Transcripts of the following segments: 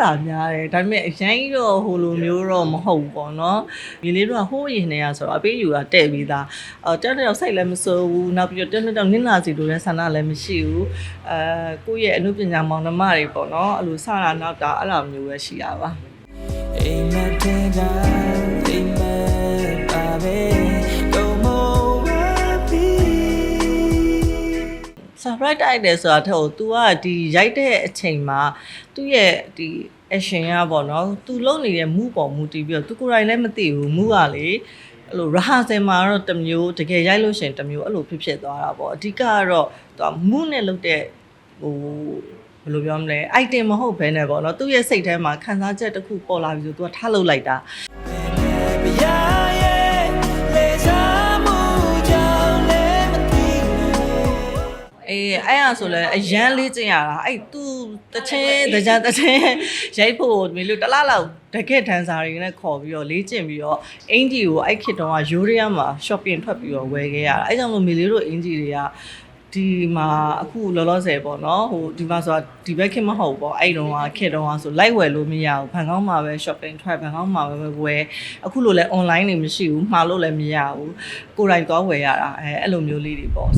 ခံစားကတော့စတာများတယ်ဒါပေမဲ့အရင်တော့ဟိုလိုမျိုးတော့မဟုတ်ဘူးပေါ့နော်ဒီလေးတို့ကဟိုးရင်နေရဆိုတော့အပေးယူတာတဲ့ပြီးသားအော်တက်တဲ့တော့စိုက်လည်းမစိုးဘူးနောက်ပြီးတော့တက်တဲ့တော့နင်းလာစီလိုတဲ့ဆန္ဒလည်းမရှိဘူးအဲကိုယ့်ရဲ့အမှုပညာမောင်နှမတွေပေါ့နော်အဲ့လိုစတာနောက်တာအဲ့လိုမျိုးပဲရှိတာပါ Amen to God, amen, amen. No surprise တိုက်တယ်ဆိုတာတော့ तू ကဒီရိုက်တဲ့အချိန်မှာသူ့ရဲ့ဒီ action ကပေါ့နော် तू လုပ်နေတဲ့ move ပေါ် move တည်ပြီးတော့ तू ကိုယ်တိုင်လည်းမသိဘူး move ကလေအဲ့လို rehearsal မှာတော့တစ်မျိုးတကယ်ရိုက်လို့ရှရင်တစ်မျိုးအဲ့လိုဖြစ်ဖြစ်သွားတာပေါ့အဓိကကတော့ तू က move နဲ့လုပ်တဲ့ဟိုဘယ်လိုပြောမလဲ item မဟုတ်ဘဲနဲ့ပေါ့နော်သူ့ရဲ့စိတ်ထဲမှာခံစားချက်တစ်ခုပေါ်လာပြီဆို तू ကထားလုပ်လိုက်တာ အေးအဲ့အဆိုလဲအရန်လေးကျင်ရတာအဲ့သူတချင်းတကြတချင်းရိုက်ဖို့မီလို့တစ်လားလောက်တကက်ဒန်ဆာတွေနဲ့ခေါ်ပြီးတော့လေးကျင်ပြီးတော့အင်ဂျီကိုအဲ့ခေတ်တုန်းကယူရီးယားမှာ shopping ထွက်ပြီးတော့ဝယ်ခဲ့ရတာအဲ့ကြောင့်မို့မီလေးတို့အင်ဂျီတွေကဒီမှာအခုလောလောဆယ်ပေါ့နော်ဟိုဒီမှာဆိုတာဒီဘက်ခေတ်မဟုတ်ဘူးပေါ့အဲ့တုန်းကခေတ်တုန်းကဆိုလိုက်ဝယ်လို့မရဘူးဘန်ကောက်မှာပဲ shopping ထွက်ဘန်ကောက်မှာပဲဝယ်အခုလိုလဲ online တွေမရှိဘူးမှာလို့လည်းမရဘူးကိုယ်တိုင်သွားဝယ်ရတာအဲအဲ့လိုမျိုးလေးတွေပေါ့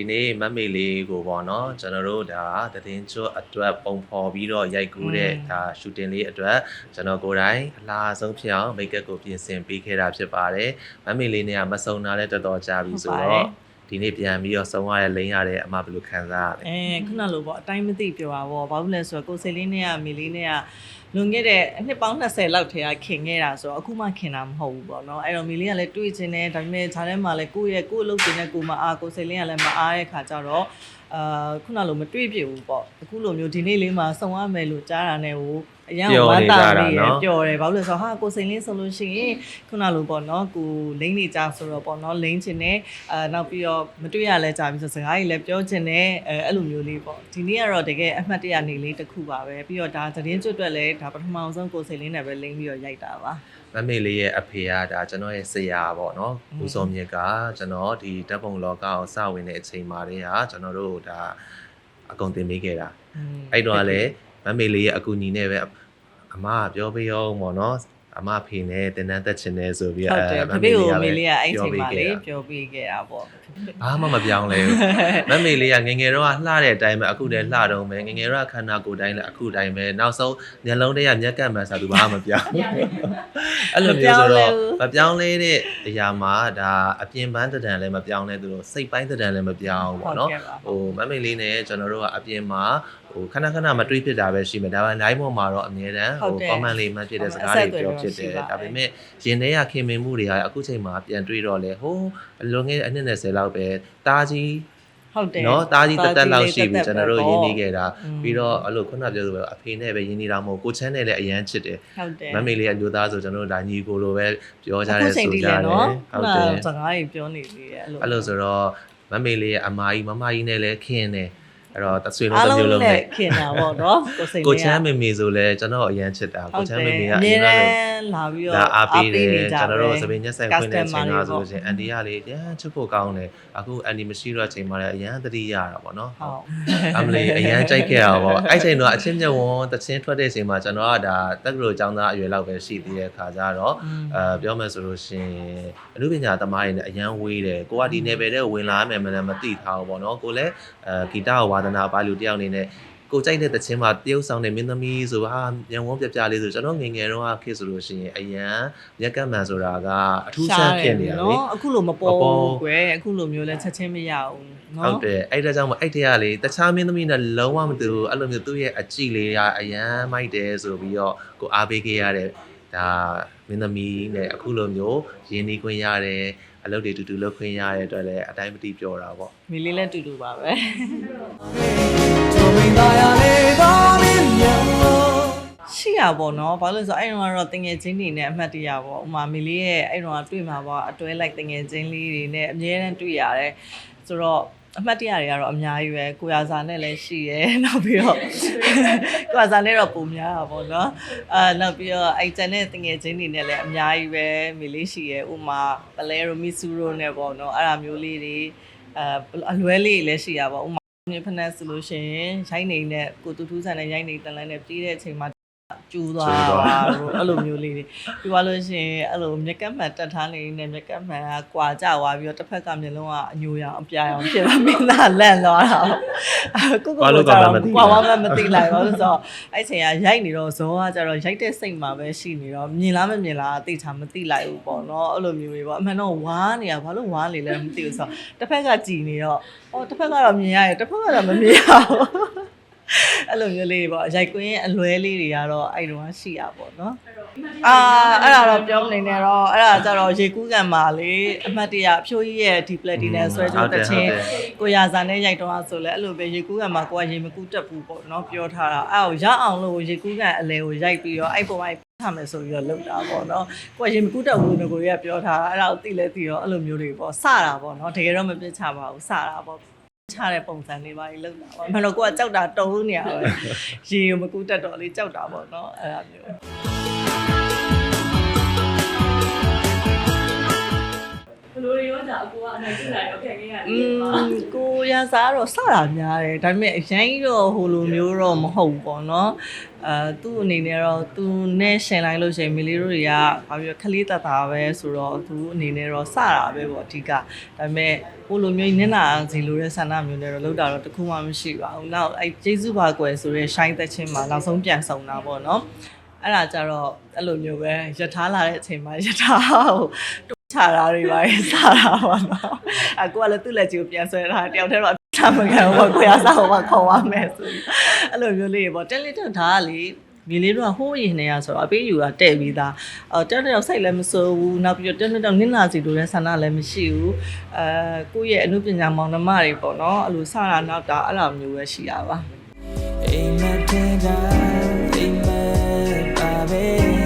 ဒီနေ့မတ်မေလေးကိုပေါ့နော်ကျွန်တော်တို့ဒါသတင်းကျွတ်အတွက်ပုံဖော်ပြီးတော့ရိုက်ကူးတဲ့อืมဒါရှူတင်လေးအတွက်ကျွန်တော်ကိုယ်တိုင်အလားဆုံးဖြစ်အောင်မိတ်ကပ်ကိုပြင်ဆင်ပေးခဲ့တာဖြစ်ပါတယ်မတ်မေလေးနဲ့ကမဆုံတာလည်းတော်တော်ကြာပြီဆိုဟုတ်ပါတတော့ယ်ဒီနေ့ပြန်ပြီးတော့ဆုံးရတဲ့လိမ့်ရတဲ့အမဘယ်လိုခံစားရလဲအဲခုနလိုပေါ့အတိုင်းမသိပြောတာပေါ့ဘာလို့လဲဆိုတော့ကိုယ်စိတ်လေးနဲ့ကမီလေးနဲ့က လွန်ခဲ့တဲ့အနှစ်ပေါင်း20လောက်ထဲကခင်ခဲ့တာဆိုတော့အခုမှခင်တာမဟုတ်ဘူးပေါ့နော်အဲ့တော့မီလေးကလည်းတွေးချင်တယ်ဒါပေမဲ့ဈာထဲမှာလည်းကိုယ့်ရဲ့ကိုယ့်အလုပ်တင်တဲ့ကိုယ်မအားကိုယ်စိတ်လေးကလည်းမအားတဲ့ခါကျတော့ အာခုနလိုမတွေးပြဘူးပေါ့အခုလိုမျိုးဒီနေ့လေးမှာစုံရမယ်လို့ကြားတာနဲ့ဟိုအရန်ဝမ်းသာနေရပျော်တယ်ဘာလို့လဲဆိုတော့ဟာကိုယ်စိတ်လေးဆိုလို့ရှိရင်ခုနလိုပေါ့နော်ကိုလိမ့်နေကြဆိုတော့ပေါ့နော်လိမ့်ချင်တယ်အာနောက်ပြီးတော့မတွေ့ရလဲကြာပြီဆိုစကားကြီးလည်းပြောချင်တယ်အဲအဲ့လိုမျိုးလေးပေါ့ဒီနေ့ကတော့တကယ်အမှတ်တရနေလေးတစ်ခုပါပဲပြီးတော့ဒါသတင်းကျွတ်အတွက်လည်းဒါပထမအောင်ဆုံးကိုယ်စိတ်လေးနဲ့ပဲလိမ့်ပြီးတော့ရိုက်တာပါ မတ်မေလေးရဲ့အဖေကဒါကျွန်တော်ရဲ့ဆရာပေါ့နော်อืมဦးစောမြင့်ကကျွန်တော်ဒီဓာတ်ပုံလောကကိုစဝင်တဲ့အချိန်မှာတည်းကကျွန်တော်တို့ဒါအကုန်တင်ပေးခဲ့တာအဲ့တော့ကလည်းမမေလေးရဲ့အကူအညီနဲ့ပဲအမကပြောပေးအောင်ပေါ့နော် အမဖေနဲ့တင်တန်းသက်ချင်တယ်ဆိုပြီးဟုတ်တယ်အဲဖဖေကိုမေလေးကအဲ့ပြောချိန်ပေးမှာခဲ့လေတာပြောပေးခဲ့တာပေါ့ဘာမှမပြောင်းလဲဘူးမမေလေးကငယ်ငယ်တော့လှတဲ့အတိုင်းပဲအခုတည်းလှတော့မယ်ငယ်ငယ်တော့ခန္ဓာကိုယ်တိုင်းလည်းအခုတိုင်းပဲနောက်ဆုံးမျက်လုံးတည်းကမျက်ကပ်မှန်စားသူဘာမှမပြောင်းအဲ့လိုမျိုးဆိုတော့မပြောင်းလဲတဲ့အရာမှာဒါအပြင်ပန်းတံတန်လည်းမပြောင်းလဲသူတို့စိတ်ပိုင်းတံတန်လည်းမပြောင်းဘူးပေါ့နော်ဟုတ်ကဲ့ပါဟိုမမေလေးနဲ့ကျွန်တော်တို့ကအပြင်မှာဟိုခဏခဏမတွေးဖြစ်တာပဲရှိမယ်ဒါပေမဲ့ line ပေါ်မှာတော့အမြဲတမ်းဟုတ်ဟိုတယ် comment လေးမှဖြစ်တဲ့စကားတွေပြောဖြစတယ် အဆက်အသွယ်တော့ရှိပါတယ် ဒါပေမဲ့ရင်ထဲကခင်မင်မှုတွေကအခုချိန်မှာပြန်တွေးတော့လေဟိုအလွန်ငယ်အနှစ်20လောက်ပဲတားကြီး ဟုတ်တယ် เนาะတားကြီးတက်တက်လောက်ရှိပြီကျွန်တော်တို့ရင်းနှီးခဲ့တာ อืม ပြီးတော့အဲ့လိုခုနပြောသလိုပဲအဖေနဲ့ပဲရင်းနှီးတာမဟုတ်ကိုချမ်းနဲ့လည်းအရန်ချစ်တယ် ဟုတ်တယ် မမေလေးကအမျိုးသားဆိုကျွန်တော်တို့ဒါညီကိုလိုပဲပြောကြ အခု တယ် ချိန် ဆို ထိ ကြ လ တယ် ည်းနော် ဟုတ်တယ် စကားကြီးပြောနေသေးတယ်အဲ့လို အဲ့လိုဆိုတော့မမေလေးရဲ့အမာကြီးမမကြီးနဲ့လည်းခင်တယ် အဲ့တော့တဆွေလုံးအားတစ်လုံးမျိုးလုံးနဲ့နဲ့ခင်တာပေါ့နော်ကိုစိတ်ကိုချမ်းမေမေဆိုလဲကျွန်တော်အရန်ချစ်တာဟုကိုတ်ချတယ်မ်းမေမေအကအမြဲရင်ကတလည်းမ်းလာပြီးတော့ဒါအားပေးတယ်နေကြကျွန်တော်တို့ပဲစပင်းညက်ဆိုင်ခွင့်တဲ့ချိန် customer မှာတွေဆိုပေါ့လို့ရှိရင်အန်တီကလေရမ်းချစ်ဖို့ကောင်းတယ်အခုအန်တီမရှိတော့ချိန်မှာလည်းအရန်သတိရတာပေါ့နော်ဟုတ်အမလီအရန်ကြိုက်ခဲ့ရပါဘောအဲ့ချိန်တော့အချင်းမြတ်ဝန်တချင်းထွက်တဲ့ချိန်မှာကျွန်တော်ကဒါတက္ကသိုလ်ကျောင်းသားအရွယ်လောက်ပဲရှိသေးတဲ့ခါကျတော့အဲပြောမယ်ဆိုလို့ရှိရင်အမှုပညာသမားတွေနဲ့အရန်ဝေးတယ်ကိုကဒီ level တဲ့ဝင်လာမယ်မလည်းမသိထားဘူးပေါ့နော်ကိုလည်းအဲဂီတဝါဒနာပါလူတယောက်အနေနဲ့ကိုကြိုက်တဲ့တခြင်းမှာတရုပ်ဆောင်တဲ့မင်းသမီးဆိုဟာညံဝန်းပြပြလေးဆိုကျွန်တော်ငယ်ငယ်တော့ခေတ်ဆိုလို့ရှိရင်အရန်ရက်ကမှန်ဆိုတာကအထူးဆန်းဖြစ်နေတာလေနော်အခုလိုမပေါ်မပေါ်ဘူးကွယ်အခုလိုမျိုးလဲချက်ချင်းမရဘူးနော်ဟုတ်တယ်အဲ့ဒါကြောင့်မအဲ့တရားလေတခြားမင်းသမီးနဲ့လုံးဝမတူဘူးအဲ့လိုမျိုးသူ့ရဲ့အကြည့်လေးကအရန်မိုက်တယ်ဆိုပြီးတော့ကိုအားပေးခဲ့ရတဲ့ဒါမင်းသမီးနဲ့အခုလိုမျိုးရင်းနှီးခွင့်ရတယ် အလုပ်တွေတူတူလုပ်ခွင့်ရတဲ့အတွက်လည်းအတိုင်းမတိပြောတာပေါ့မီလေးလည်းတူတူပါပဲသူမင်းသားရလေတော်မင်းမြောင်ရှိရပါတော့ဘာလို့လဲဆိုတော့အဲ့တော့ကတော့တငယ်ချင်းတွေနဲ့အမှတ်တရပေါ့ဥမာမီလေးရဲ့အဲ့တော့တွေ့မှာပေါ့အတွဲလိုက်တငယ်ချင်းလေးတွေနဲ့အမြဲတမ်းတွေ့ရတယ်ဆိုတော့ အမှတ်တရတွေကတော့အများကြီးပဲကိုရစာနဲ့လည်းရှိရဲနောက်ပြီးတော့ကိုရစာနဲ့တော့ပုံများတာပေါ့နော်အာနောက်ပြီးတော့အဲ့ကျန်တဲ့တငယ်ချင်းတွေနဲ့လည်းအများကြီးပဲမီလေးရှိရဲဥမာပလဲရိုမီဆူရိုနဲ့ပေါ့နော်အဲ့ဒါမျိုးလေးတွေအာအလွဲလေးတွေလည်းရှိရပါဥမာမြေဖက်နဲ့ဆိုလို့ရှိရင်ရိုင်းနေနဲ့ကိုတူထူးဆန်တဲ့ရိုင်းနေတန်လန်းနဲ့ပြေးတဲ့အချိန်မှာ ကျူးသွားတာလို့အဲ့လိုမျိုးလေးတွေပြီးသွားလို့ရှိရင်အဲ့လိုမြက်ကပ်မှန်တက်ထားနေနေမြက်ကပ်မှန်ကကွာကြသွားပြီးတော့တစ်ဖက်ကမျက်လုံးကအညိုရောင်အပြာရောင်ဖြစ်သွားမင်းသားလန့်သွားတာကိုကိုကိုကြတော့ကွာဝမ်းမသိလိုက်ဘူးဆိုတော့အဲ့ချိန်ကရိုက်နေတော့ဇောကကြတော့ရိုက်တဲ့စိတ်မှာပဲရှိနေတော့မြင်လားမမြင်လားသိချာမသိလိုက်ဘူးပေါ့နော်အဲ့လိုမျိုးတွေပေါ့အမှန်တော့ဝါးနေတာဘာလို့ဝါးနေလဲမသိဘူးဆိုတော့တစ်ဖက်ကကြည်နေတော့အော်တစ်ဖက်ကတော့မြင်ရတယ်တစ်ဖက်ကတော့မမြင်ရဘူး အဲ့လိုမျိုးလေးပေါ့ရိုက်ကွင်းအလွဲလေးတွေကတော့အဲ့တော့ရှိရပေါ့နော်အာအဲ့ဒါတော့ပြောမနေနဲ့တော့အဲ့ဒါကြတော့ရေကူးကန်မှာလေအမှတ်တရအဖြိုးကြီးရဲ့ဒီပလက်တီနဲ့ဆွဲကြိုးတစ်ချင်းကိုရစာနဲ့ရိုက်တော့ဆိုလဲအဲ့လိုပဲရေကူးကန်မှာကိုကရေမကူးတက်ဘူးပေါ့နော်ပြောထားတာအဲ့ဟိုရအောင်လို့ရေကူးကန်အလဲကိုရိုက်ပြီးတော့အဲ့ပုံမှာထားမယ်ဆိုပြီးတော့လုပ်တာပေါ့နော်ကိုကရေမကူးတက်ဘူးလို့ကိုရပြောထားတာအဲ့ဒါကိုသိလဲသိတော့အဲ့လိုမျိုးတွေပေါ့စတာပေါ့နော်တကယ်တော့မပြစ်ချပါဘူးစတာပေါ့ ချတဲ့ပုံစံလေးပါကြီးလောက်တာပေါ့အမှန်တော့ကိုကကြောက်တာတုံးနေရပဲရေကိုမကူးတက်တော့လေးကြောက်တာပေါ့နော်အဲ့ဒါမျိုး လိုတွေရောじゃအကိုကအနိုင်ကျလာရောခင်ခင်ရတယ် อืมကိုရစားတော့စတာများတယ်ဒါပေမဲ့အရင်တော့ဟိုလိုမျိုးတော့မဟုတ်ဘူးပေါ့နော်အဲသူ့အနေနဲ့တော့သူနဲ့ရှင်လိုက်လို့ရှိရင်မီလီတို့တွေကဘာပြောခလေးတတ်တာပဲဆိုတော့သူအနေနဲ့တော့စတာပဲပေါ့အဓိကဒါပေမဲ့ဟိုလိုမျိုးနင်းနာစီလိုတဲ့ဆန္ဒမျိုးနဲ့တော့လောက်တာတော့တခုမှမရှိပါဘူးနောက်အဲဂျေစုပါကွယ်ဆိုတဲ့ shine သက်ချင်းမှာနောက်ဆုံးပြန်ဆောင်တာပေါ့နော်အဲ့ဒါကြတော့အဲ့လိုမျိုးပဲယထာလာတဲ့အချိန်မှာယထာကို ချတာတွေပါရေးစားတာပါတော့အကူကလည်းသူ့လက်ကြီးကိုပြန်ဆွဲထားတယောက်တည်းတော့အမခံဘူးကိုရစားဟောမှာခေါ်ရမယ်ဆိုပြီးအဲ့လိုမျိုးလေးပေါ့တက်လက်တက်ဒါကလေမြေလေးတို့ကဟိုးရင်နေရဆိုတော့အပေးယူတာတဲ့ပြီးသားအော်တက်တက်တော့စိတ်လည်းမစိုးဘူးနောက်ပြီးတော့တက်တက်တော့နင်းလာစီတို့လည်းဆန္ဒလည်းမရှိဘူးအဲကိုယ့်ရဲ့အမှုပညာမောင်နှမတွေပေါ့နော်အဲ့လိုစတာနောက်တာအဲ့လိုမျိုးပဲရှိတာပါအိမ်မက်တဲ့ကအိမ်မက်ပါပဲ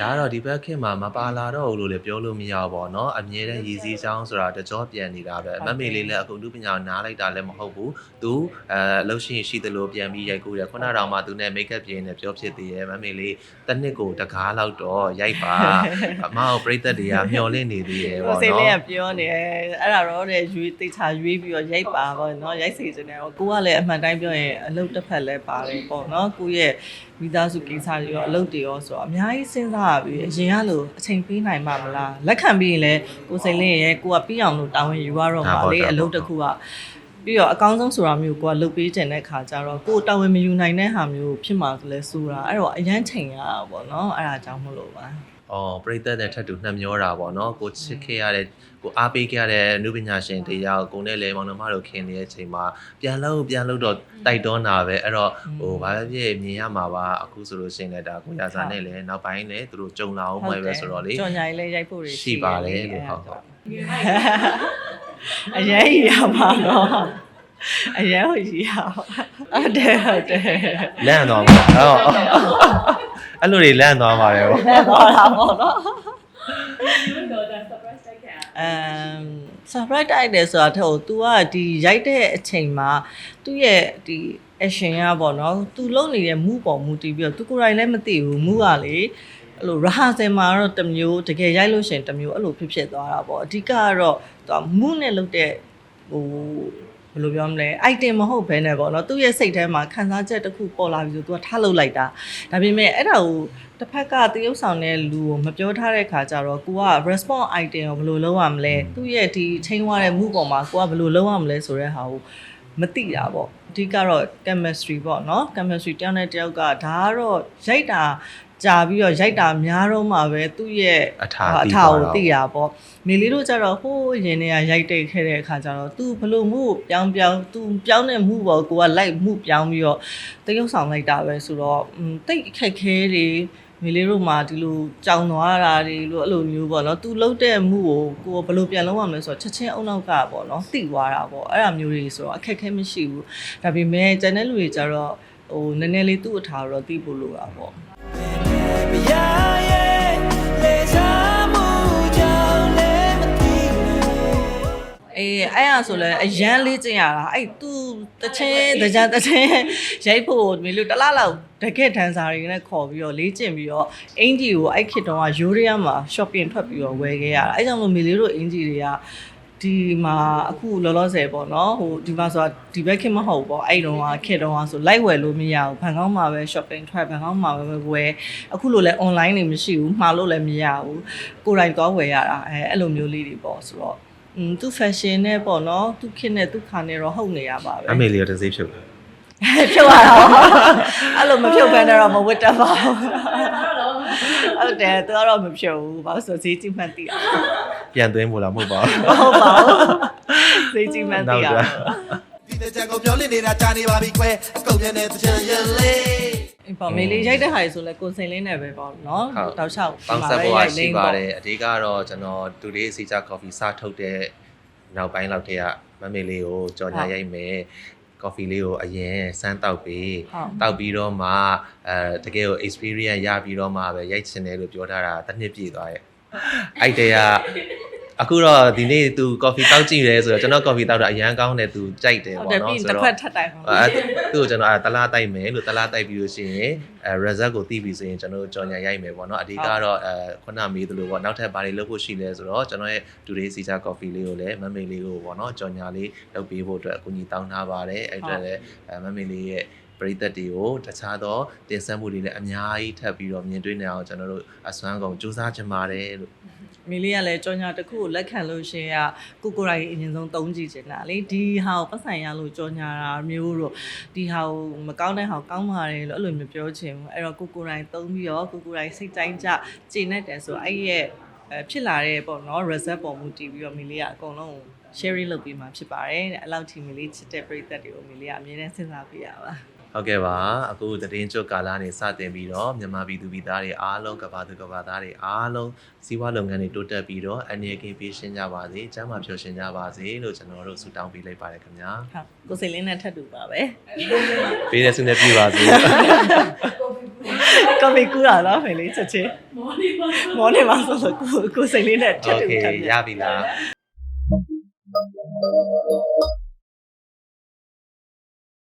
ဒါကတော့ဒီဘက်ခင်မှာမပါလာတော့ဘူးလို့လည်းပြောလို့မရဘူးပေါ့နော်အမြဲတမ်းရည်စည်းချောင်းဆိုတာတကြောပြန်နေတာပဲမမေလေးလည်းအခုလူပညာနားလိုက်တာလည်းမဟုတ်ဘူးသူအဲအလုပ်ရှင်ရှိသလိုပြန်ပြီးရိုက်ကူးတယ်ခုနကတော့မှသူနဲ့မိတ်ကပ်ပြင်နဲ့ပြောဖြစ်သေးတယ်မမေလေးတစ်နှစ်ကိုတကားလောက်တော့ရိုက်ပါအမအောင်ပြိသက်တွေကမျောလင့်နေသေးတယ်ဟိုပေါ့စိတ်လေးကနော်ပြောနေတယ်အဲ့ဒါတော့တဲ့ရွေးတိတ်ချရွေးပြီးတော့ရိုက်ပါပေါ့နော်ရိုက်စီနေတယ်ကိုကလည်းအမှန်တိုင်းပြောရင်အလုပ်တစ်ဖက်လည်းပါတယ်ပေါ့နော်ကိုရဲ့မိသားစုကိစ္စတွေရောအလုပ်တွေရောဆိုတော့အများကြီးစဉ်းစားရပြီးအရင်ကလို့အချိန်ပေးနိုင်မှာမလားလက်ခံပြီးရင်လည်းကိုစိတ်လေးရဲ့ကိုကပြီးအောင်လို့တာဝန်ယူရတော့မှာလေအလုပ်တစ်ခုကပြီးတော့အကောင်းဆုံးဆိုတာမျိုးကိုကလုပ်ပေးခြင်းတဲ့ခါကျတော့ကိုတာဝန်မယူနိုင်တဲ့ဟာမျိုးဖြစ်မှာလဲဆိုတာအဲ့တော့အရန်ချိန်ရတာပေါ့နော်အဲ့ဒါကြောင့်မလို့ပါ အော်ပြိသက်တဲ့ထက်တူနှက်မျောတာပေါ့နော်ကိုချစ်ခဲ့ရတဲ့ကိုအားပေးခဲ့ရတဲ့နုပညာရှင်တရားကိုကိုနဲ့လေမောင်နှမတို့ခင်နေတဲ့အချိန်မှာပြန်လို့ပြန်လို့တော့တိုက်တွန်းတာပဲအဲ့တော့ဟိုဘာပဲဖြစ်မြင်ရမှာပါအခုဆိုလို့ရှိရင်လည်းဒါကိုရစာနဲ့လည်းနောက်ပိုင်းလည်းသူတို့ကြုံလာအောင်မှပဲဆိုတော့လေကြော်ညာကြီးလည်းရိုက်ဖို့တွေရှိပါတယ်လို့ဟုတ်ဟုတ်အရင်ရရမှာတော့အရင်ကိုရရဟုတ်တယ်ဟုတ်တယ်လန့်သွားမှာအဲ့တော့ အဲ့လိုတွေလန့်သွားပါတယ်ပေါ့ လက်သွားတာပေါ့နော် ဒီလိုတော့ surprise တိုက်ခဲ့တာ အမ် surprise တိုက်တယ်ဆိုတာတဲ့ဟို तू ကဒီရိုက်တဲ့အချိန်မှာသူ့ရဲ့ဒီ action ကပေါ့နော် तू လုပ်နေတဲ့ move ပေါ်မူတည်ပြီးတော့ तू ကိုယ်တိုင်လည်းမသိဘူး move ကလေအဲ့လို rehearsal မှာတော့တစ်မျိုးတကယ်ရိုက်လို့ရှရင်တစ်မျိုးအဲ့လိုဖြစ်ဖြစ်သွားတာပေါ့အဓိကကတော့ तू move နဲ့လုပ်တဲ့ဟို ဘယ်လိုပြောမလဲ item မဟုတ်ဘဲနဲ့ပေါ့နော်သူ့ရဲ့စိတ်ထဲမှာခံစားချက်တစ်ခုပေါ်လာပြီဆို तू ကထားလုပ်လိုက်တာဒါပေမဲ့အဲ့ဒါကိုတစ်ဖက်ကတရုပ်ဆောင်တဲ့လူကိုမပြောထားတဲ့ခါကျတော့ကိုက response item ကိုဘယ်လိုလုပ်ရမလဲသူ့ရဲ့ဒီချိန်သွားတဲ့ move ပေါ်မှာကိုကဘယ်လိုလုပ်ရမလဲဆိုတဲ့ဟာကိုမသိတာပေါ့အဓိကတော့ chemistry ပေါ့နော် chemistry တယောက်နဲ့တယောက်ကဒါကတော့ရိုက်တာ ကြာပြီးတော့ရိုက်တာများတော့မှပဲသူ့ရဲ့ အထာ အ သိ ထာ သွား ကို တာ သိတာပေါ့မေလေးတို့ကျတော့ဟိုးရင်တွေကရိုက်တိတ်ခဲ့တဲ့အခါကျတော့ तू ဘလို့မှုကိုပြောင်းပြောင်း तू ပြောင်းတဲ့မှုပေါ့ကိုကလိုက်မှုပြောင်းပြီးတော့တရုပ်ဆောင်လိုက်တာပဲဆိုတော့อืมတိတ်အခက်ခဲတွေမေလေးတို့မှာဒီလိုကြောင်သွားတာတွေလို့အဲ့လိုမျိုးပေါ့နော် तू လှုပ်တဲ့မှုကိုကိုကဘလို့ပြန်လုံးရမလဲဆိုတော့ချက်ချင်းအုံနောက်ကပေါ့နော်သိသွားတာပေါ့အဲ့ဒါမျိုးတွေဆိုတော့အခက်ခဲမရှိဘူးဒါပေမဲ့ကျန်တဲ့လူတွေကျတော့ဟိုနည်းနည်းလေးသူ့အထာတော့သိဖို့လိုတာပေါ့ ဘုရားရဲ့လေစားမှုကြောင့်လည်းမသိဘူးအေးအဲ့ဟာဆိုလဲအရန်လေးကျင်ရတာအဲ့သူတချင်းတကြံတချင်းရိုက်ဖို့မီလို့တစ်လားလောက်တကက်ဒန်ဆာတွေနဲ့ခေါ်ပြီးတော့လေးကျင်ပြီးတော့အင်ဂျီကိုအဲ့ခေတ်တုန်းကယူရီးယားမှာ shopping ထွက်ပြီးတော့ဝယ်ခဲ့ရတာအဲ့ကြောင့်မို့မီလေးတို့အင်ဂျီတွေက ဒီမှာအခုလောလောဆယ်ပေါ့နော်ဟိုဒီမှာဆိုတာဒီဘက်ခေတ်မဟုတ်ဘူးပေါ့အဲ့တုန်းကခေတ်တုန်းကဆိုလိုက်ဝယ်လို့မရဘူးဘန်ကောက်မှာပဲ shopping ထွက်ဘန်ကောက်မှာပဲဝယ်အခုလိုလဲ online တွေမရှိဘူးမှာလို့လည်းမရဘူးကိုယ်တိုင်သွားဝယ်ရတာအဲအဲ့လိုမျိုးလေးတွေပေါ့ဆိုတော့อืมသူ fashion နဲ့ပေါ့နော်သူခေတ်နဲ့သူခါနဲ့တော့ဟုတ်နေရပါပဲအမေလေးရောတစ်စိဖြုတ်တယ်ဖြုတ်ရတာပေါ့အဲ့လိုမဖြုတ်ဘဲနဲ့တော့မဝတ်တတ်ပါဘူးအဲ့တော့ ဟုတ်တယ်သူကတော့မဖြုတ်ဘူးဘာလို့ဆိုဈေးကြီးမှတ်သိအောင်ပြန်သွင်းမို့လားမဟုတ်ပါဘူးမဟုတ်ပါဘူးဈေးကြီးမှတ်သိအောင်ဒီတဲ့ချက်ကပြောလင်းနေတာကြားနေပါပြီကွယ်အကုန်ပြတဲ့ချင်ရလေးအေးပေါ့မေလေးရိုက်တဲ့ဟာကြီးဆိုလဲကိုယ်စိန်လေးနဲ့ပဲပေါ့နော်ဟုတ်တောက်လျှောက်ပေါင်းဆက်ပေါ်ကရှိပါတယ်အဓိကတော့ကျွန်တော်တူလေးစီချာကော်ဖီစထုတ်တဲ့နောက်ပိုင်းလောက်တည်းကမမေလေးကိုကြော်ညာရိုက်မယ် ကော်ဖီလေးကိုအရင်စမ်းတောက်ပြီးဟုတ်တောက်ပြီးတော့မှအဲတကယ်ကို experience ရပြီးတော့မှပဲရိုက်ချင်တယ်လို့ပြောထားတာတစ်နှစ်ပြည့်သွားရဲ့အဲ့တည်းက အခုတော့ဒီနေ့ तू coffee တောက်ကြည့်ရဲဆိုတော့ကျွန်တော် coffee တောက်တာအရန်ကောင်းတယ် तू ကြိုက်တယ်ဟုတ်ပေါ့တယ်နော်ပြီးဆိုတစ်တော့ခွက်ထပ်တိုင်ပါအဲသူ့ကိုကျွန်တော်အဲတလားတိုက်မယ်လို့တလားတိုက်ပြီးလို့ရှိရင်အဲ result ကိုသိပြီဆိုရင်ကျွန်တော်တို့ကြော်ညာရိုက်မယ်ပေါ့နော်အဓိကတော့အဲခုနမေးသလိုပေါ့နောက်ထပ်ဘာတွေလုပ်ဖို့ရှိလဲဆိုတော့ကျွန်တော်ရဲ့ today Caesar coffee လေးကိုလည်းမမေလေးကိုပေါ့နော်ကြော်ညာလေးလုပ်ပေးဖို့အတွက်အကူအညီတောင်းထားပါတယ်အဲ့အတွက်လည်းအဲမမေလေးရဲ့ပရိသတ်တွေကိုတခြားသောတင်ဆက်မှုတွေလည်းအများကြီးထပ်ပြီးတော့မြင်တွေ့နေအောင်ကျွန်တော်တို့အစွမ်းကုန်စူးစမ်းကြပါတယ်လို့ မေလေးကလည်းကြောညာတစ်ခုကိုလက်ခံလို့ရှရင်ကကိုကိုရိုင်အရင်ဆုံးတုံးကြည့်ချင်တာလေဒီဟာကိုပတ်ဆိုင်ရလို့ကြောညာတာမျိုးတို့ဒီဟာကိုမကောင်းတဲ့ဟာကိုကောင်းပါတယ်လို့အဲ့လိုမျိုးပြောချင်ဘူးအဲ့တော့ကိုကိုရိုင်တုံးပြီးတော့ကိုကိုရိုင်စိတ်တိုင်းကြကျင့်နေတယ်ဆိုအဲ့ရဲ့အဲဖြစ်လာတဲ့ပေါ့နော် result ပေါ်မူတည်ပြီးတော့မေလေးကအကုန်လုံး sharing လုပ်ပြီးမှဖြစ်ပါတယ်တဲ့အဲ့လောက်ထိမေလေးချစ်တဲ့ပရိသတ်တွေကိုမေလေးကအမြဲတမ်းစဉ်းစားပေးရပါ ဟုတ်ကဲ့ပါအခုသတင်းချုပ်ကာလနေစတင်ပြီးတော့မြန်မာပြည်သူပြည်သားတွေအားလုံးကဘာသူကဘာသားတွေအားလုံးစီးပွားလုပ်ငန်းတွေတိုးတက်ပြီးတော့အနေကင်းပေးရှင်းကြပါစေကျန်းမာပျော်ရွှင်ကြပါစေလို့ကျွန်တော်တို့ဆုတောင်းပေးလိုက်ပါတယ်ခင်ဗျာဟုတ်ကိုစိတ်လင်းနဲ့ထပ်တူပါပဲပေးတဲ့ဆုနဲ့ပြပါစေကော်ဖီကူးတာလားဖေလေးချက်ချင်းမော်နီမှာမော်နီမှာဆိုတော့ကိုကိုစိတ်လင်းနဲ့ထပ်တူထပ်ရပြီလား